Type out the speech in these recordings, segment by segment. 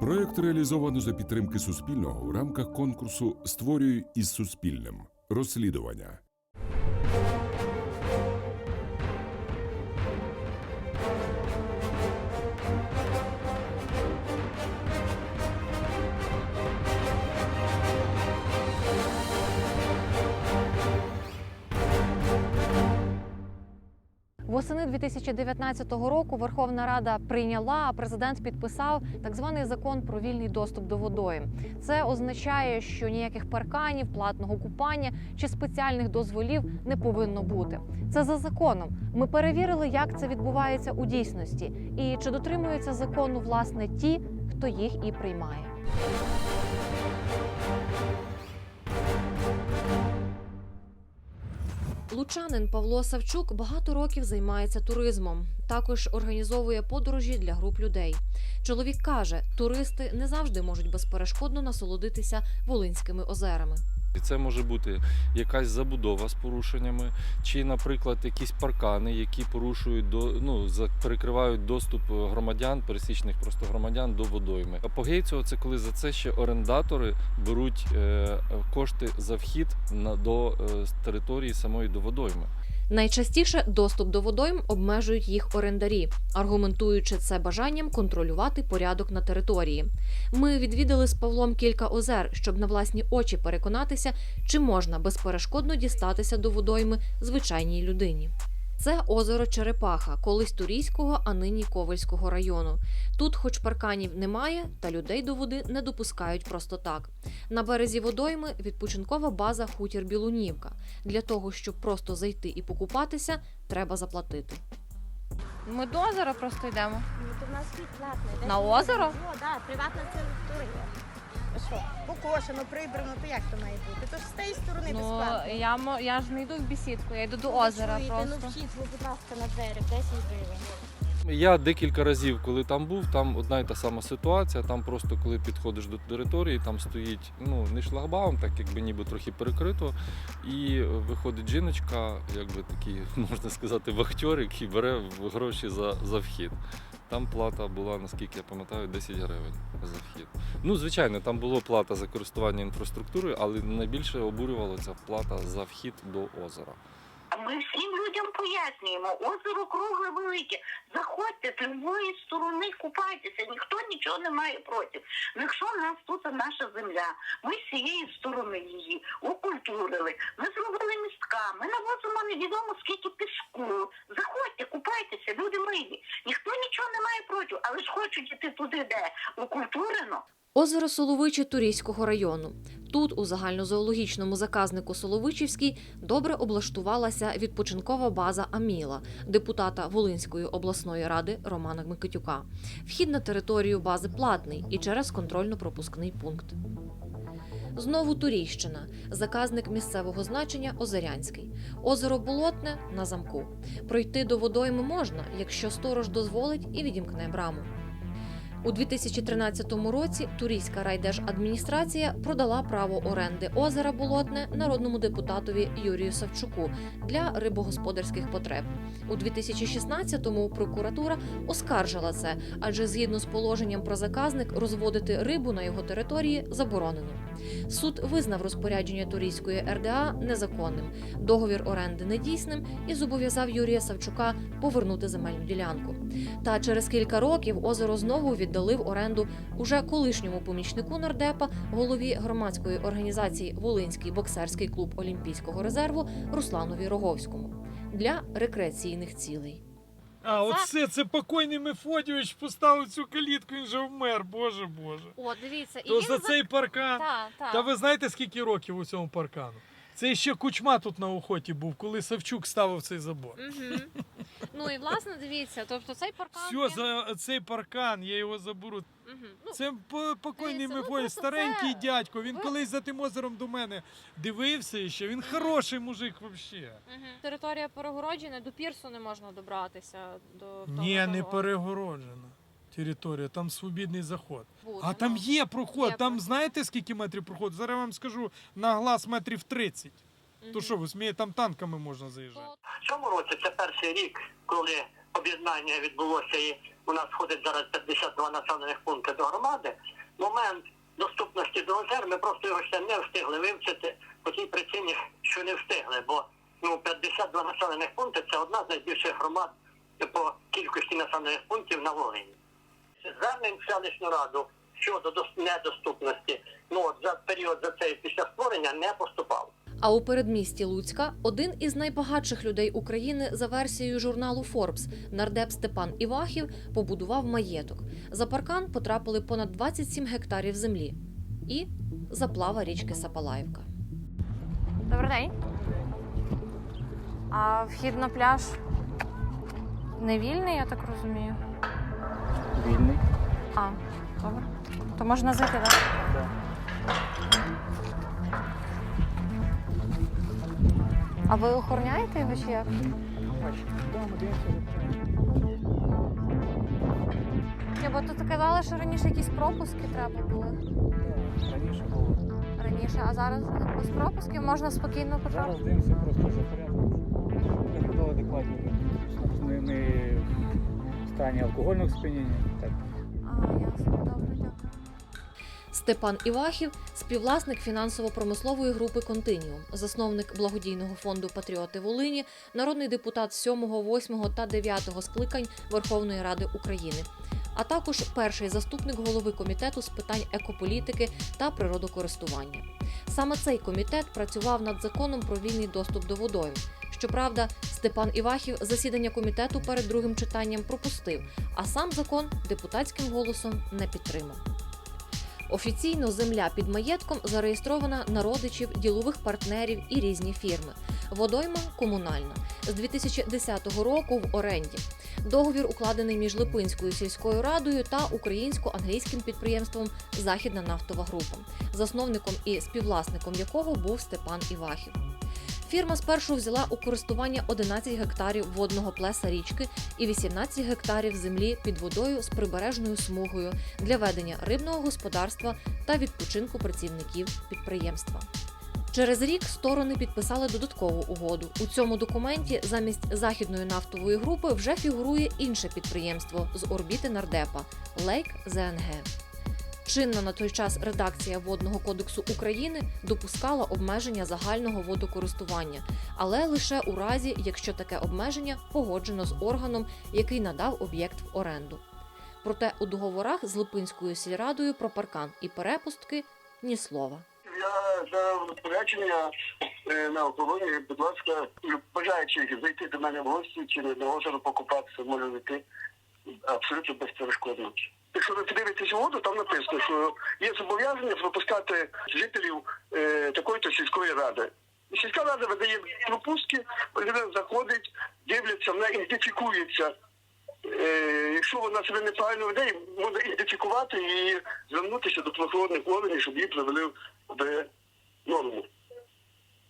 Проект реалізовано за підтримки Суспільного в рамках конкурсу Створюй із Суспільним. Розслідування. Восени 2019 року Верховна Рада прийняла, а президент підписав так званий закон про вільний доступ до водойм. Це означає, що ніяких парканів, платного купання чи спеціальних дозволів не повинно бути. Це за законом. Ми перевірили, як це відбувається у дійсності, і чи дотримуються закону власне ті, хто їх і приймає. Лучанин Павло Савчук багато років займається туризмом. Також організовує подорожі для груп людей. Чоловік каже, туристи не завжди можуть безперешкодно насолодитися Волинськими озерами. І це може бути якась забудова з порушеннями, чи, наприклад, якісь паркани, які порушують до ну перекривають доступ громадян, пересічних просто громадян до водойми. Апогей цього це коли за це ще орендатори беруть е, кошти за вхід на до е, території самої до водойми. Найчастіше доступ до водойм обмежують їх орендарі, аргументуючи це бажанням контролювати порядок на території. Ми відвідали з Павлом кілька озер, щоб на власні очі переконатися, чи можна безперешкодно дістатися до водойми звичайній людині. Це озеро Черепаха, колись Турійського, а нині Ковальського району. Тут, хоч парканів немає, та людей до води не допускають просто так. На березі водойми відпочинкова база Хутір Білунівка. Для того, щоб просто зайти і покупатися, треба заплатити. Ми до озера просто йдемо. Ну, то в нас. На озеро? О, да, приватна територія. Що? Покошено, прибрано, то як то має бути? То ж з тієї сторони Ну безплатно. я мо- я ж не йду в бесідку, я йду до Ну, озера чуєте, просто. Ну вхід, ви, будь ласка, на двері, 10 гривень. Я декілька разів, коли там був, там одна й та сама ситуація. Там просто коли підходиш до території, там стоїть ну не шлагбаум, так якби ніби трохи перекрито. І виходить жіночка, якби такий, можна сказати, вахтер, який бере в- гроші за, за вхід. Там плата була, наскільки я пам'ятаю, 10 гривень за вхід. Ну, звичайно, там була плата за користування інфраструктурою, але найбільше обурювала ця плата за вхід до озера. Ми всім людям пояснюємо, озеро кругле велике. Заходьте з любої сторони, купайтеся, ніхто нічого не має проти. Ну, якщо в нас тут наша земля, ми з цієї сторони її окультурили, ми зробили містка, ми навозимо невідомо скільки піску. Заходьте, купайтеся, люди милі. Ніхто нічого не має проти, але ж хочуть іти туди, де окультурено. Озеро Соловичі Турійського району. Тут, у загальнозоологічному заказнику Соловичівський, добре облаштувалася відпочинкова база Аміла, депутата Волинської обласної ради Романа Микитюка. Вхід на територію бази платний і через контрольно-пропускний пункт. Знову Турійщина, заказник місцевого значення Озерянський. Озеро Болотне на замку. Пройти до водойми можна, якщо сторож дозволить і відімкне браму. У 2013 році Турійська райдержадміністрація продала право оренди озера Болотне народному депутатові Юрію Савчуку для рибогосподарських потреб. У 2016-му прокуратура оскаржила це, адже згідно з положенням про заказник розводити рибу на його території заборонено. Суд визнав розпорядження Турійської РДА незаконним, договір оренди недійсним і зобов'язав Юрія Савчука повернути земельну ділянку. Та через кілька років озеро знову віддали в оренду уже колишньому помічнику нардепа, голові громадської організації Волинський боксерський клуб Олімпійського резерву Русланові Роговському для рекреаційних цілей. А, оце це покойний Мефодійович поставив цю калітку, він же вмер, боже боже. О, дивіться, і То він за цей паркан. Та, та. Та ви знаєте, скільки років у цьому паркану? Це ще кучма тут на охоті був, коли Савчук ставив цей забор. Угу. Ну і власне дивіться, тобто цей паркан. Все, він- за цей паркан, я його заберу. Мгм. Ну, Це по- покойний Дивіться, ну, просто старенький це- дядько. Він ви- колись за тим озером до мене дивився ще. Він хороший мужик взагалі. Мгм. Територія перегороджена, до пірсу не можна добратися до Ні, не перегороджена територія, там свобідний заход. Буде, А там ну. є проход, Є там проход. знаєте скільки метрів проходу? Зараз я вам скажу на глаз метрів 30. То Мгм. що, ви смієте, там танками можна заїжджати? Цьому році це перший рік, коли об'єднання відбулося і у нас входить зараз 52 населених пункти до громади. Момент доступності до озер ми просто його ще не встигли вивчити по тій причині, що не встигли, бо ну 52 населених пункти це одна з найбільших громад по кількості населених пунктів на Волині. Звернень селищну раду щодо дос- недоступності, ну от за період за цей після створення не поступало. А у передмісті Луцька один із найбагатших людей України за версією журналу Forbes нардеп Степан Івахів побудував маєток. За паркан потрапили понад 27 гектарів землі і заплава річки Сапалаївка. Добрий день. А вхід на пляж не вільний, я так розумію. Вільний. А, добре. То можна зайти, так? А ви охороняєте його чи як? Ні, бо тут казали, що раніше якісь пропуски треба були. Раніше було. Раніше, а зараз без пропусків можна спокійно Зараз потрапити. дивимося просто за порядком. Приходили адекватні. Не, не в стані алкогольного сп'яніння. А, ясно, добре. Степан Івахів співвласник фінансово-промислової групи Континіум, засновник благодійного фонду Патріоти Волині, народний депутат 7, 8 та 9 скликань Верховної Ради України, а також перший заступник голови комітету з питань екополітики та природокористування. Саме цей комітет працював над законом про вільний доступ до водойм. Щоправда, Степан Івахів засідання комітету перед другим читанням пропустив, а сам закон депутатським голосом не підтримав. Офіційно земля під маєтком зареєстрована на родичів, ділових партнерів і різні фірми. Водойма комунальна з 2010 року в оренді. Договір укладений між Липинською сільською радою та українсько-англійським підприємством Західна нафтова група, засновником і співвласником якого був Степан Івахів. Фірма спершу взяла у користування 11 гектарів водного плеса річки і 18 гектарів землі під водою з прибережною смугою для ведення рибного господарства та відпочинку працівників підприємства. Через рік сторони підписали додаткову угоду. У цьому документі замість західної нафтової групи вже фігурує інше підприємство з орбіти нардепа Лейк ЗНГ. Чинна на той час редакція Водного кодексу України допускала обмеження загального водокористування, але лише у разі, якщо таке обмеження погоджено з органом, який надав об'єкт в оренду. Проте у договорах з Липинською сільрадою про паркан і перепустки ні слова. Я за розпорядження е, на охороні, будь ласка, бажаючи зайти до мене в гості чи на озеро покупатися, може зайти абсолютно безперешкодно. Якщо ви подивитесь воду, там написано, що є зобов'язання пропускати жителів е, такої-то сільської ради. І Сільська рада видає пропустки, людина заходить, дивляться, вона ідентифікується. Е, якщо вона себе неправильно веде, можна ідентифікувати і звернутися до правоохоронних органів, щоб її привели в норму.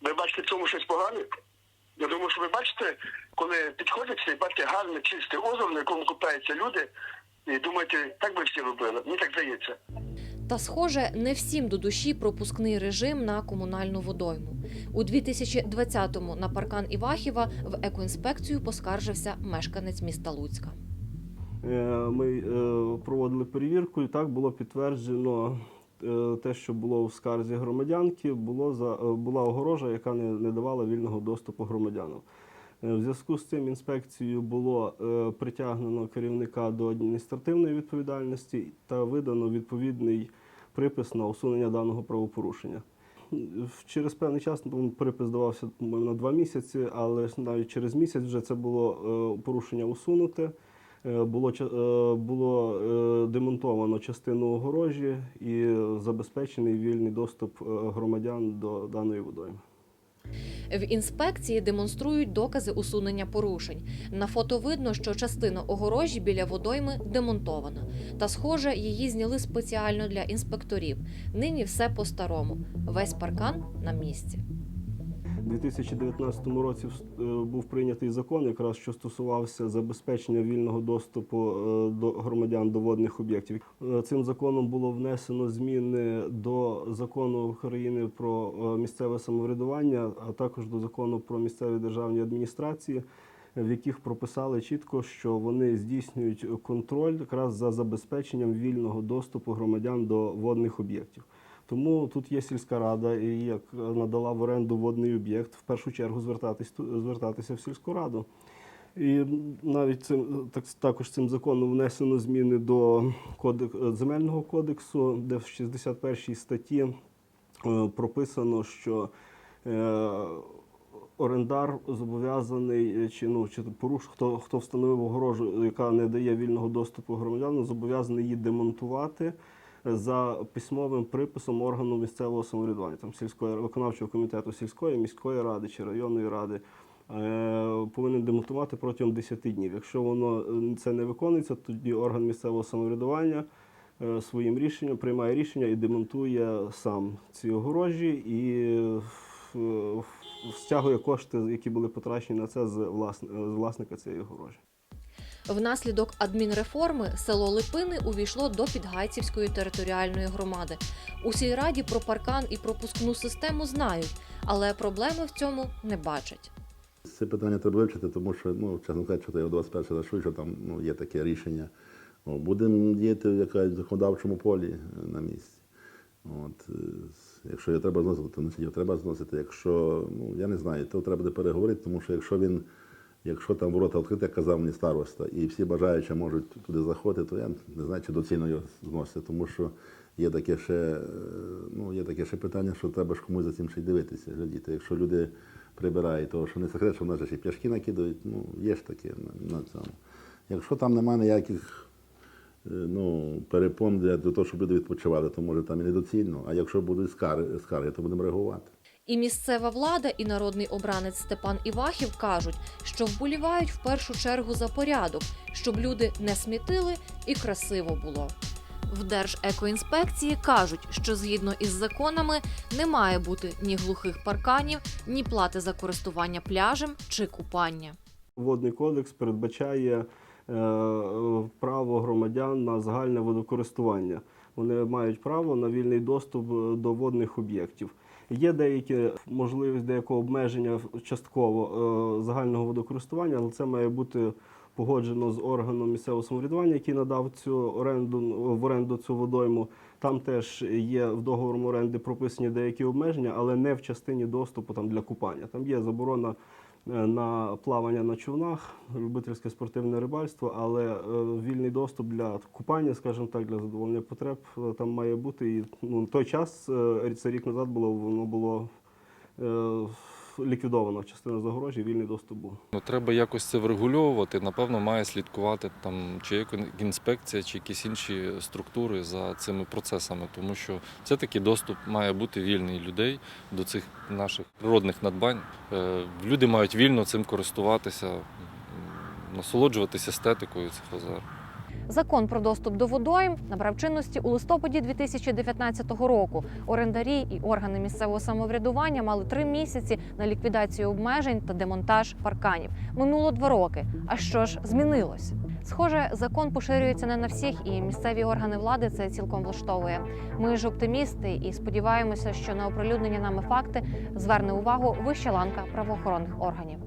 Ви бачите в цьому щось погане? Я думаю, що ви бачите, коли підходите і бачите гарне, чисте озеро, на якому купаються люди, і думаєте, так би всі робили. Мені так здається. Та, схоже, не всім до душі пропускний режим на комунальну водойму. У 2020-му на паркан Івахіва в екоінспекцію поскаржився мешканець міста Луцька. Е, Ми е, проводили перевірку, і так було підтверджено е, те, що було в скарзі громадянки, було за, була огорожа, яка не, не давала вільного доступу громадянам. Е, В зв'язку з цим інспекцією було е, притягнено керівника до адміністративної відповідальності та видано відповідний припис на усунення даного правопорушення. Через певний час ну, припис давався на два місяці, але навіть через місяць вже це було е, порушення усунуте. Було, було демонтовано частину огорожі і забезпечений вільний доступ громадян до даної водойми. В інспекції демонструють докази усунення порушень. На фото видно, що частина огорожі біля водойми демонтована. Та, схоже, її зняли спеціально для інспекторів. Нині все по-старому. Весь паркан на місці. У 2019 році е, був прийнятий закон, якраз що стосувався забезпечення вільного доступу е, до громадян до водних об'єктів. Е, Цим законом було внесено зміни до закону України про місцеве самоврядування, а також до закону про місцеві державні адміністрації. в яких прописали чітко, що вони здійснюють контроль якраз за забезпеченням вільного доступу громадян до водних об'єктів. Тому тут є сільська рада, і як надала в оренду водний об'єкт, в першу чергу звертатись звертатися в сільську раду. І навіть цим так також цим законом внесено зміни до кодек, земельного кодексу, де в 61 статті е, прописано, що е, орендар зобов'язаний чи ну чи поруш, хто, хто встановив огорожу, яка не дає вільного доступу громадянам, зобов'язаний її демонтувати за письмовим приписом органу місцевого самоврядування, там сільської виконавчого комітету сільської, міської ради чи районної ради. е, Повинен демонтувати протягом 10 днів. Якщо воно це не виконується, тоді орган місцевого самоврядування е, своїм рішенням приймає рішення і демонтує сам ці огорожі і е, стягує кошти, які були потрачені на це з власника цієї огорожі. Внаслідок адмінреформи село Липини увійшло до Підгайцівської територіальної громади. У сільраді про паркан і пропускну систему знають, але проблеми в цьому не бачать. Це питання треба вивчити, тому що, ну, чесно кажучи, я 21 раз чую, що там ну, є таке рішення. Будемо діяти в якомусь законодавчому полі е, на місці. От, е, якщо його треба зносити, то значить його треба зносити. Якщо, ну, я не знаю, то треба буде переговорити, тому що якщо він, якщо там ворота відкриті, як казав мені староста, і всі бажаючі можуть туди заходити, то я не знаю, чи доцільно його зносити, тому що є таке ще, е, ну, є таке ще питання, що треба ж комусь за цим ще й дивитися, глядіти. Якщо люди прибирають, то що не секрет, що в нас ще пляшки накидають, ну, є ж таке на, на цьому. Якщо там немає ніяких е, ну, перепон для того, щоб люди відпочивали, то може там і недоцільно. А якщо будуть скарги, скарги то будемо реагувати. І місцева влада, і народний обранець Степан Івахів кажуть, що вболівають в першу чергу за порядок, щоб люди не смітили і красиво було. В Держекоінспекції кажуть, що згідно із законами не має бути ні глухих парканів, ні плати за користування пляжем чи купання. Водний кодекс передбачає е, право громадян на загальне водокористування. Вони мають право на вільний доступ е, до водних об'єктів. Є деякі можливість деякого обмеження частково е, загального водокористування, але це має бути погоджено з органом місцевого самоврядування, який надав цю оренду в оренду цю водойму. Там теж є в договорі оренди прописані деякі обмеження, але не в частині доступу там для купання. Там є заборона е, на плавання на човнах, любительське спортивне рибальство, але е, вільний доступ для купання, скажімо так, для задоволення потреб е, там має бути. І ну, на той час, е, це рік назад було, воно було ліквідовано частина загорожі, вільний доступ був. Ну, треба якось це врегульовувати. Напевно, має слідкувати там чи інспекція, чи якісь інші структури за цими процесами, тому що це таки доступ має бути вільний людей до цих наших природних надбань. Е, Люди мають вільно цим користуватися, насолоджуватися естетикою цих озер. Закон про доступ до водойм набрав чинності у листопаді 2019 року. Орендарі і органи місцевого самоврядування мали три місяці на ліквідацію обмежень та демонтаж парканів. Минуло два роки. А що ж змінилось? Схоже, закон поширюється не на всіх, і місцеві органи влади це цілком влаштовує. Ми ж оптимісти і сподіваємося, що на оприлюднені нами факти зверне увагу вища ланка правоохоронних органів.